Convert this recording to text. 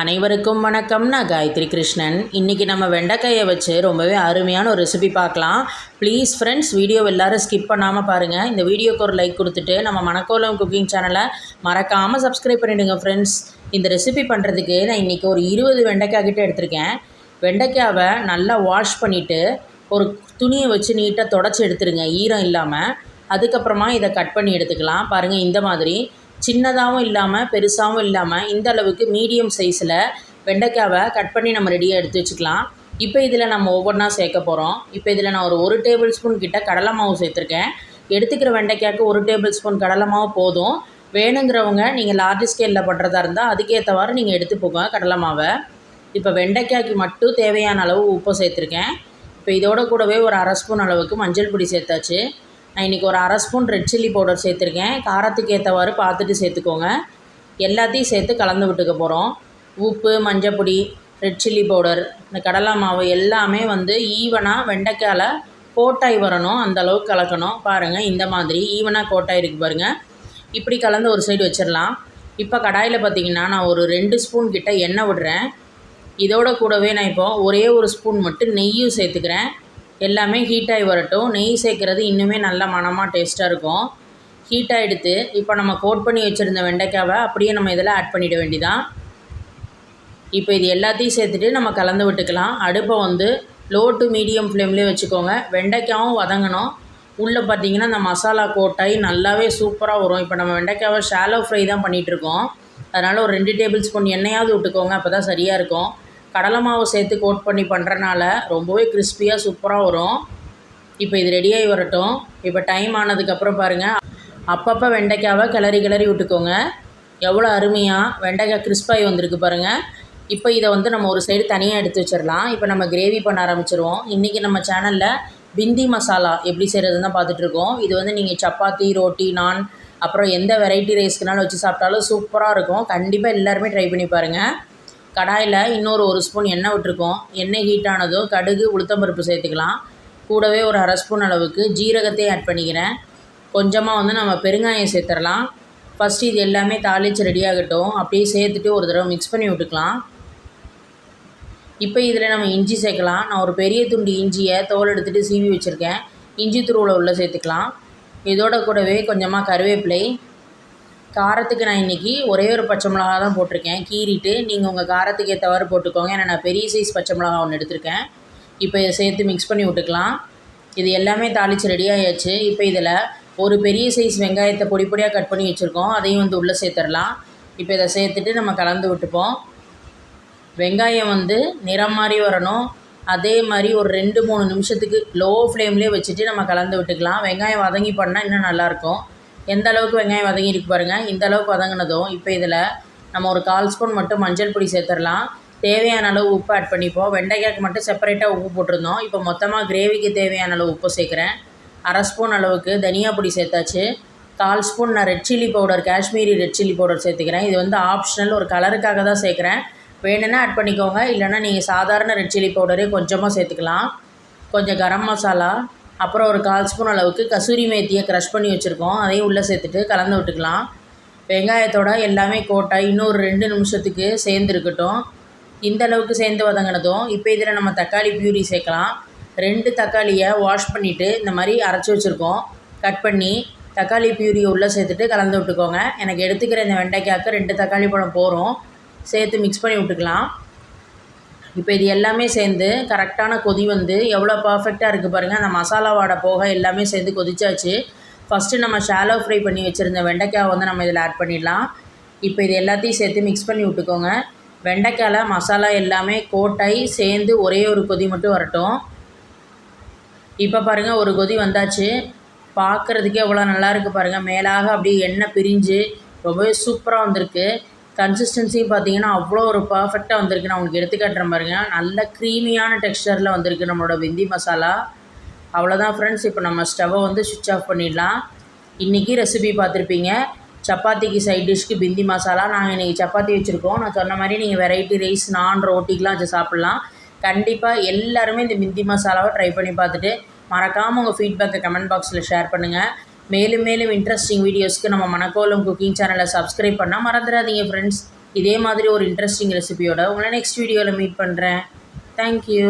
அனைவருக்கும் வணக்கம். நான் காயத்ரி கிருஷ்ணன். இன்றைக்கி நம்ம வெண்டைக்காயை வச்சு ரொம்பவே அருமையான ஒரு ரெசிபி பார்க்கலாம். ப்ளீஸ் ஃப்ரெண்ட்ஸ் வீடியோ எல்லாரும் ஸ்கிப் பண்ணாமல் பாருங்கள் இந்த வீடியோக்கு ஒரு லைக் கொடுத்துட்டு நம்ம மணக்கோலம் குக்கிங் சேனலை மறக்காமல் சப்ஸ்கிரைப் பண்ணிவிடுங்க ஃப்ரெண்ட்ஸ் இந்த ரெசிபி பண்ணுறதுக்கு நான் இன்றைக்கி ஒரு இருபது வெண்டைக்காய் கிட்டே எடுத்திருக்கேன். வெண்டைக்காவை நல்லா வாஷ் பண்ணிவிட்டு ஒரு துணியை வச்சு நீட்டாக தொடச்சி எடுத்துருங்க. ஈரம் இல்லாமல் அதுக்கப்புறமா இதை கட் பண்ணி எடுத்துக்கலாம். பாருங்கள் இந்த மாதிரி. சின்னதாகவும் இல்லாமல் பெருசாகவும் இல்லாமல் இந்த அளவுக்கு மீடியம் சைஸில் வெண்டைக்காவை கட் பண்ணி நம்ம ரெடியாக எடுத்து வச்சுக்கலாம். இப்போ இதில் நம்ம ஒவ்வொன்றா சேர்க்க போகிறோம் இப்போ இதில் நான் ஒரு ஒரு டேபிள் ஸ்பூன் கிட்ட கடலை மாவு சேர்த்துருக்கேன். எடுத்துக்கிற வெண்டைக்காய்க்கு ஒரு டேபிள் ஸ்பூன் கடலை மாவு போதும். வேணுங்கிறவங்க நீங்கள் லார்ஜ் ஸ்கேலில் பண்ணுறதா இருந்தால் அதுக்கேற்றவாறு நீங்கள் எடுத்துப்போங்க கடலை மாவை. இப்போ வெண்டைக்காய்க்கு மட்டும் தேவையான அளவு உப்பு சேர்த்துருக்கேன். இப்போ இதோட கூடவே ஒரு அரை ஸ்பூன் அளவுக்கு மஞ்சள் பொடி சேர்த்தாச்சு. நான் இன்றைக்கி ஒரு அரை ஸ்பூன் ரெட் சில்லி பவுடர் சேர்த்துருக்கேன். காரத்துக்கு ஏற்றவாறு பார்த்துட்டு சேர்த்துக்கோங்க. எல்லாத்தையும் சேர்த்து கலந்து விட்டுக்க போகிறோம் உப்பு மஞ்சப்பொடி ரெட் சில்லி பவுடர் இந்த கடலை மாவு எல்லாமே வந்து ஈவனாக வெண்டைக்காயில் கோட்டாய் வரணும். அந்த அளவுக்கு கலக்கணும். பாருங்கள் இந்த மாதிரி ஈவனாக கோட்டாய் இருக்குது பாருங்கள் இப்படி கலந்து ஒரு சைடு வச்சிடலாம். இப்போ கடாயில் பார்த்தீங்கன்னா நான் ஒரு ரெண்டு ஸ்பூன் கிட்ட எண்ணெய் விடுறேன். இதோட கூடவே நான் இப்போ ஒரே ஒரு ஸ்பூன் மட்டும் நெய்யும் சேர்த்துக்கிறேன். எல்லாமே ஹீட்டாகி வரட்டும். நெய் சேர்க்குறது இன்னுமே நல்ல மணமாக டேஸ்ட்டாக இருக்கும். ஹீட்டாக எடுத்து இப்போ நம்ம கோட் பண்ணி வச்சுருந்த வெண்டைக்காவை அப்படியே நம்ம இதில் ஆட் பண்ணிட வேண்டிதான். இப்போ இது எல்லாத்தையும் சேர்த்துட்டு நம்ம கலந்து விட்டுக்கலாம். அடுப்பை வந்து லோ டு மீடியம் ஃப்ளேம்லேயே வச்சுக்கோங்க. வெண்டைக்காவும் வதங்கணும். உள்ளே பார்த்தீங்கன்னா இந்த மசாலா கோட்டாய் நல்லாவே சூப்பராக வரும். இப்போ நம்ம வெண்டைக்காவை ஷாலோ ஃப்ரை தான் பண்ணிகிட்ருக்கோம் அதனால் ஒரு ரெண்டு டேபிள் ஸ்பூன் எண்ணெயாவது விட்டுக்கோங்க. அப்போ தான் சரியாக இருக்கும். கடலை மாவு சேர்த்து கோட் பண்ணி பண்ணுறனால ரொம்பவே கிறிஸ்பியாக சூப்பராக வரும். இப்போ இது ரெடியாகி வரட்டும். இப்போ டைம் ஆனதுக்கப்புறம் பாருங்கள் அப்பப்போ வெண்டைக்காவை கிளறி கிளறி விட்டுக்கோங்க. எவ்வளோ அருமையாக வெண்டைக்காய் கிறிஸ்பாகி வந்திருக்கு பாருங்கள் இப்போ இதை வந்து நம்ம ஒரு சைடு தனியாக எடுத்து வச்சிடலாம். இப்போ நம்ம கிரேவி பண்ண ஆரம்பிச்சிருவோம். இன்றைக்கி நம்ம சேனலில் பிந்தி மசாலா எப்படி செய்கிறதுன்னு தான் பார்த்துட்ருக்கோம் இது வந்து நீங்கள் சப்பாத்தி ரோட்டி நான் அப்புறம் எந்த வெரைட்டி ரைஸ்க்குனாலும் வச்சு சாப்பிட்டாலும் சூப்பராக இருக்கும். கண்டிப்பாக எல்லாருமே ட்ரை பண்ணி பாருங்கள் கடாயில் இன்னொரு ஒரு ஸ்பூன் எண்ணெய் விட்டுருக்கோம். எண்ணெய் ஹீட் ஆனதும் கடுகு உளுத்தம்பருப்பு சேர்த்துக்கலாம். கூடவே ஒரு அரை ஸ்பூன் அளவுக்கு ஜீரகத்தையும் ஆட் பண்ணிக்கிறேன். கொஞ்சமாக வந்து நம்ம பெருங்காயம் சேர்த்துடலாம். ஃபஸ்ட்டு இது எல்லாமே தாளித்து ரெடி ஆகட்டும். அப்படியே சேர்த்துட்டு ஒரு தடவை மிக்ஸ் பண்ணி விட்டுக்கலாம். இப்போ இதில் நம்ம இஞ்சி சேர்க்கலாம். நான் ஒரு பெரிய துண்டு இஞ்சியை தோல் எடுத்துகிட்டு சீவி வச்சுருக்கேன். இஞ்சி துருவில் உள்ளே சேர்த்துக்கலாம். இதோட கூடவே கொஞ்சமாக கருவேப்பிலை காரத்துக்கு நான் இன்றைக்கி ஒரே ஒரு பச்சை மிளகா தான் போட்டிருக்கேன். கீறிட்டு நீங்கள் உங்கள் காரத்துக்கு ஏற்றவாறு போட்டுக்கோங்க. ஏன்னா நான் பெரிய சைஸ் பச்சை மிளகா ஒன்று எடுத்திருக்கேன். இப்போ இதை சேர்த்து மிக்ஸ் பண்ணி விட்டுக்கலாம். இது எல்லாமே தாளித்து ரெடி ஆயாச்சு. இப்போ இதில் ஒரு பெரிய சைஸ் வெங்காயத்தை பொடி பொடியாக கட் பண்ணி வச்சுருக்கோம். அதையும் வந்து உள்ளே சேர்த்துடலாம். இப்போ இதை சேர்த்துட்டு நம்ம கலந்து விட்டுப்போம். வெங்காயம் வந்து நிறம் மாதிரி வரணும். அதே மாதிரி ஒரு ரெண்டு மூணு நிமிஷத்துக்கு லோ ஃப்ளேம்லேயே வச்சுட்டு நம்ம கலந்து விட்டுக்கலாம். வெங்காயம் வதங்கி பண்ணால் இன்னும் நல்லாயிருக்கும் எந்த அளவுக்கு வெங்காயம் வதங்கி இருக்கு பாருங்கள் இந்த அளவுக்கு வதங்கினதும் இப்போ இதில் நம்ம ஒரு கால் ஸ்பூன் மட்டும் மஞ்சள் பொடி சேர்த்துடலாம். தேவையான அளவு உப்பு ஆட் பண்ணிப்போம். வெண்டைக்காய்க்கு மட்டும் செப்பரேட்டாக உப்பு போட்டிருந்தோம். இப்போ மொத்தமாக கிரேவிக்கு தேவையான அளவு உப்பு சேர்க்குறேன். அரை ஸ்பூன் அளவுக்கு தனியா பொடி சேர்த்தாச்சு. கால் ஸ்பூன் நான் red chilli powder Kashmiri red chilli powder சேர்த்துக்கிறேன். இது வந்து ஆப்ஷனல் ஒரு கலருக்காக தான் சேர்க்குறேன். வேணும்னா ஆட் பண்ணிக்கோங்க. இல்லைனா நீங்கள் சாதாரண ரெட் சில்லி பவுடரே கொஞ்சமாக சேர்த்துக்கலாம். கொஞ்சம் கரம் மசாலா அப்புறம் ஒரு கால் ஸ்பூன் அளவுக்கு கசூரி மேத்தியை க்ரஷ் பண்ணி வச்சுருக்கோம். அதையும் உள்ளே சேர்த்துட்டு கலந்து விட்டுக்கலாம். வெங்காயத்தோட எல்லாமே கோட்டாய் இன்னொரு ரெண்டு நிமிஷத்துக்கு சேர்ந்துருக்கட்டும். இந்த அளவுக்கு சேர்ந்து வதங்கினதும் இப்போ இதில் நம்ம தக்காளி பியூரி சேர்க்கலாம். ரெண்டு தக்காளியை வாஷ் பண்ணிவிட்டு இந்த மாதிரி அரைச்சி வச்சுருக்கோம். கட் பண்ணி தக்காளி பியூரியை உள்ளே சேர்த்துட்டு கலந்து விட்டுக்கோங்க. எனக்கு எடுத்துக்கிற இந்த வெண்டைக்காய்க்கு ரெண்டு தக்காளி பழம் போகிறோம் சேர்த்து மிக்ஸ் பண்ணி விட்டுக்கலாம். இப்போ இது எல்லாமே சேர்ந்து கரெக்டான கொதி வந்து எவ்வளோ பர்ஃபெக்டாக இருக்குது பாருங்கள் அந்த மசாலா வாடை போக எல்லாமே சேர்ந்து கொதிச்சாச்சு. ஃபஸ்ட்டு நம்ம ஷாலோ ஃப்ரை பண்ணி வச்சுருந்த வெண்டைக்காய் வந்து நம்ம இதில் ஆட் பண்ணிடலாம். இப்போ இது எல்லாத்தையும் சேர்த்து மிக்ஸ் பண்ணி விட்டுக்கோங்க. வெண்டைக்காயில் மசாலா எல்லாமே கோட்டாய் சேர்ந்து ஒரே ஒரு கொதி மட்டும் வரட்டும். இப்போ பாருங்கள் ஒரு கொதி வந்தாச்சு. பார்க்குறதுக்கே எவ்வளோ நல்லா இருக்குது பாருங்கள் மேலாக அப்படியே எண்ணெய் பிரிஞ்சு ரொம்பவே சூப்பராக வந்திருக்கு. கன்சிஸ்டன்சியும் பார்த்தீங்கன்னா அவ்வளோ ஒரு பர்ஃபெக்டாக வந்திருக்கு. நான் உங்களுக்கு எடுத்துக்காட்டுற மாதிரிங்க. பாருங்கள் நல்ல க்ரீமியான டெக்ஸ்டரில் வந்திருக்கு நம்மளோட வெந்தி மசாலா. அவ்வளோதான் ஃப்ரெண்ட்ஸ் இப்போ நம்ம ஸ்டவ்வை வந்து சுவிட்ச் ஆஃப் பண்ணிடலாம். இன்றைக்கி ரெசிபி பார்த்துருப்பீங்க. சப்பாத்திக்கு சைட் டிஷ்க்கு பிந்தி மசாலா. நாங்கள் இன்றைக்கி சப்பாத்தி வச்சுருக்கோம். நான் சொன்ன மாதிரி நீங்கள் வெரைட்டி ரைஸ் நான் ரோட்டிக்கெலாம் வச்சு சாப்பிட்லாம். கண்டிப்பாக எல்லாருமே இந்த பிந்தி மசாலாவை ட்ரை பண்ணி பார்த்துட்டு மறக்காமல் உங்கள் ஃபீட்பேக்கை கமெண்ட் பாக்ஸில் ஷேர் பண்ணுங்கள் மேலும் மேலும் இன்ட்ரெஸ்டிங் வீடியோஸ்க்கு நம்ம மணக்கோலம் குக்கிங் சேனலை சப்ஸ்கிரைப் பண்ணால் மறந்துடாதீங்க ஃப்ரெண்ட்ஸ் இதே மாதிரி ஒரு இன்ட்ரெஸ்டிங் ரெசிபியோட உங்களை நெக்ஸ்ட் வீடியோவில் மீட் பண்ணுறேன் தேங்க்யூ